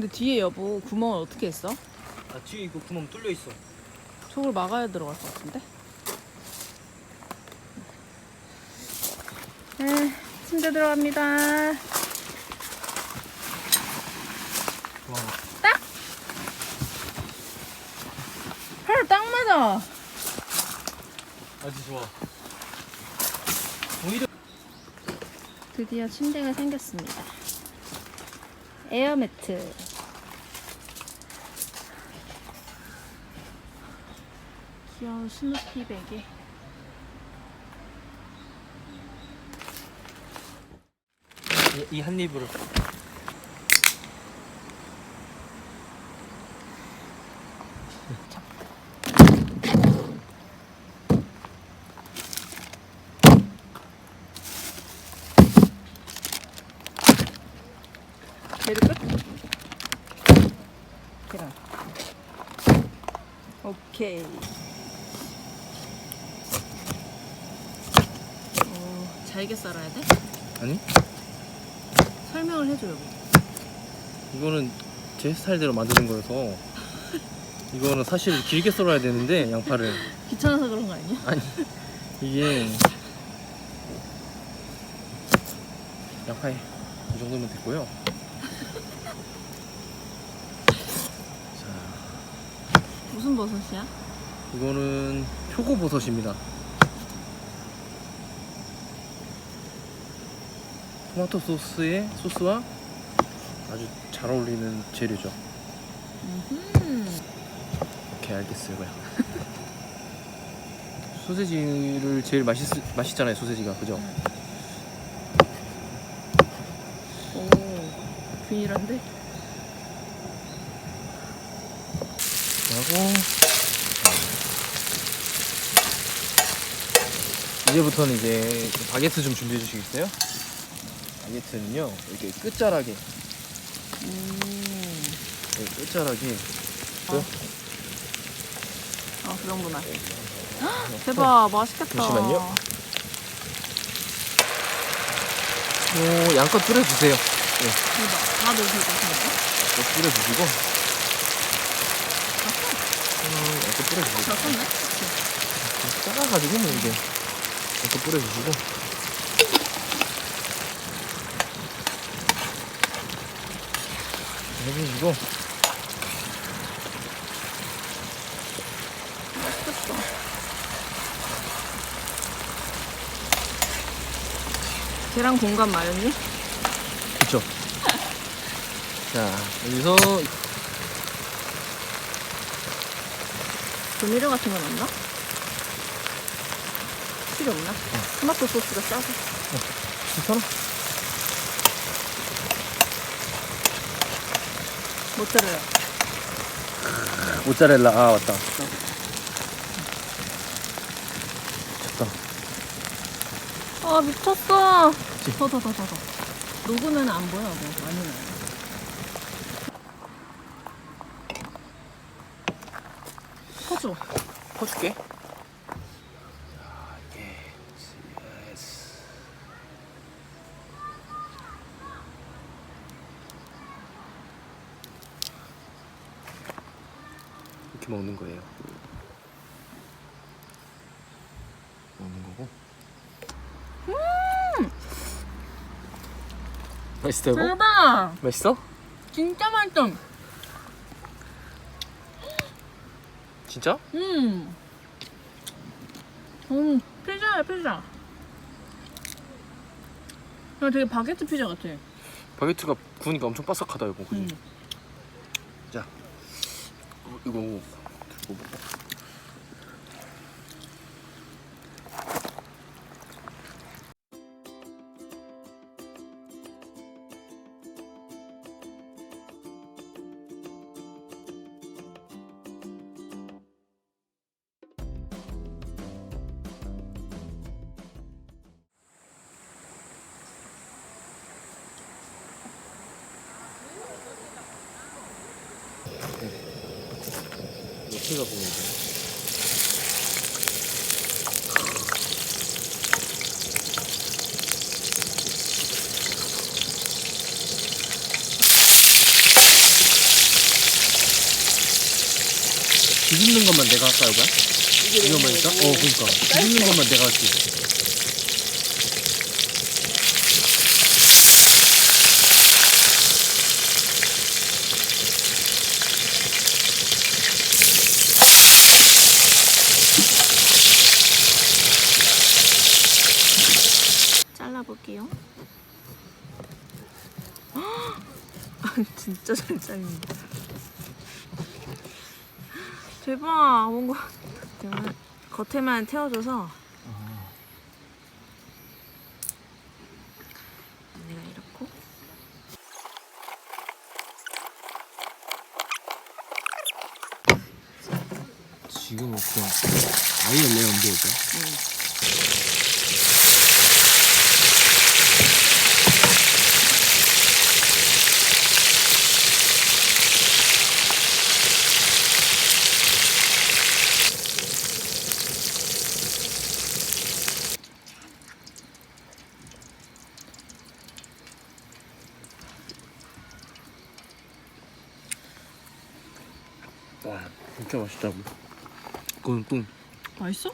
근데 뒤에 여보 구멍을 어떻게 했어? 아 뒤에 이거 구멍 뚫려 있어. 저걸 막아야 들어갈 것 같은데? 네, 침대 들어갑니다. 좋아. 딱! 헐, 딱 맞아. 아주 좋아. 오히려 드디어 침대가 생겼습니다. 에어매트. 귀여운 스누피 베개. 이 한 입으로. 계를 끝? 계란. 오케이. 어, 잘게 썰어야 돼? 아니? 설명을 해줘 여보. 이거는 제 스타일대로 만드는 거여서 이거는 사실 길게 썰어야 되는데 양파를 귀찮아서 그런 거 아니야? 아니 이게 양파에 이 정도면 됐고요. 자 무슨 버섯이야? 이거는 표고버섯입니다. 토마토 소스에 소스와 아주 잘 어울리는 재료죠. 음. 오케이 알겠어요. 소세지를 제일 맛있 맛있잖아요 소세지가 그죠? 오, 균일한데? 하고 이제부터는 이제 바게트 좀 준비해 주시겠어요? 바게트는요 이렇게 끝자락에 음. 이렇게 끝자락에 아, 그런구나. 헉, 대박, 맛있겠다. 잠시만요. 요 양껏 뿌려주세요. 대박. 다 넣어도 될것 같은데? 이거 뿌려주시고 음, 양껏 뿌려주시고 잘 썼네? 작아가지고 뭐 이게 양껏 뿌려주시고 해주시고 맛있겠다. 계란 공간 마요니? 그쵸 자 여기서 조미료 같은 건 없나? 필요 없나? 토마토 소스가 싸서. 괜찮아? 모짜렐라. 모짜렐라 아 맞다 됐다 아, 미쳤어. 더, 더, 더, 더, 더. 녹으면 안 보여, 뭐. 많이 나요. 퍼줘. 퍼줄게 먹는 거예요 먹는 거고 맛있어 이거? 대박! 맛있어? 진짜 맛있어. 진짜? 음. 음, 피자야, 피자. 그냥 되게 바게트 피자 같아. 바게트가 구우니까 엄청 바삭하다 이거 그지? 음. 자 어, 이거 들고 먹 상태가 보이죠. 뒤집는 것만 내가 할까, 요가? 이거만 있까 어, 그니까. 뒤집는 것만 내가 할수 있어. 잘라볼게요. 진짜 잘 잘린다. 대박! 뭔가 겉에만 태워줘서 내가 이렇고 지금은 그냥 아예 여보야? 와 진짜 맛있다고 그건 또 맛있어?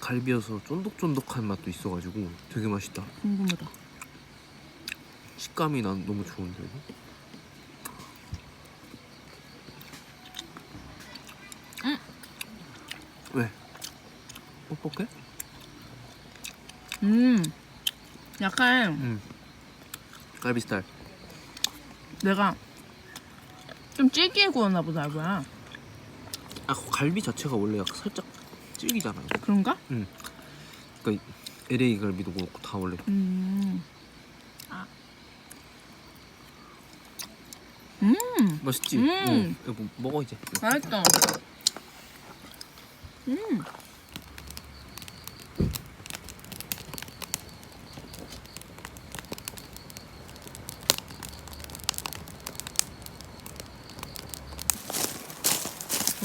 갈비여서 쫀득쫀득한 맛도 있어가지고 되게 맛있다 궁금하다. 식감이 난 너무 좋은데 이거? 응. 왜? 뻑뻑해? 음, 약간 응 갈비 스타일 내가 좀 질기게 구웠나 보다, 알고야. 아 갈비 자체가 원래 약간 살짝 질기잖아 그런가? 그러니까 LA 갈비도 그렇고 다 원래 음. 아. 음, 맛있지? 음. 응. 이거 뭐 먹어 이제 맛있다. 음.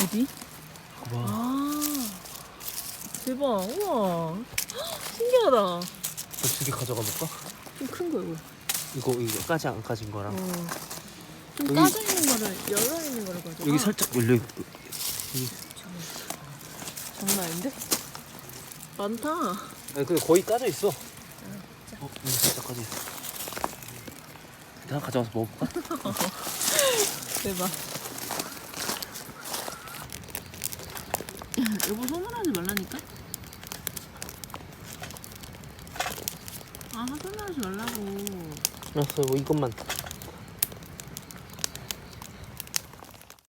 어디? 와 아, 대박. 우와. 헉, 신기하다. 두 개 가져가 볼까? 좀 큰 거, 이거. 이거 이거 까지 안 까진 거랑 어. 좀 여기- 까져 있는 거를, 열어 있는 거를 가져가. 여기 살짝 열려 있고 장난 아닌데? 많다. 아니 근데 거의 까져 있어 어 여기 살짝 까져 있어 내가 가져가서 먹어볼까? 대박. 여보 소문하지 말라니까? 아 소문하지 말라고. 알았어 뭐 이것만